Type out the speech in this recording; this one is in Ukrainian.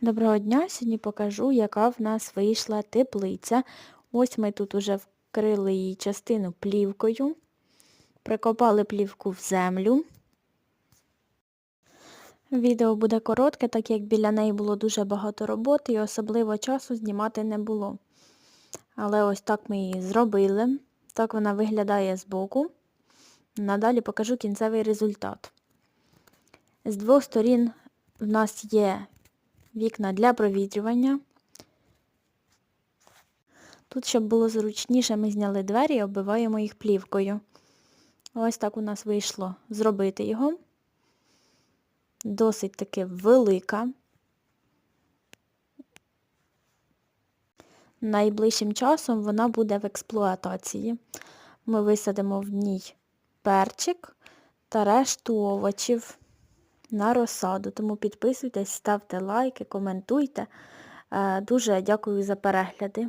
Доброго дня! Сьогодні покажу, яка в нас вийшла теплиця. Ось ми тут уже вкрили її частину плівкою, прикопали плівку в землю. Відео буде коротке, так як біля неї було дуже багато роботи і особливо часу знімати не було. Але ось так ми її зробили. Так вона виглядає збоку. Надалі покажу кінцевий результат. З двох сторін в нас є вікна для провітрювання. Тут, щоб було зручніше, ми зняли двері і оббиваємо їх плівкою. Ось так у нас вийшло зробити його. Досить таки велика. Найближчим часом вона буде в експлуатації. Ми висадимо в ній перчик та решту овочів на розсаду. Тому підписуйтесь, ставте лайки, коментуйте. Дуже дякую за перегляди.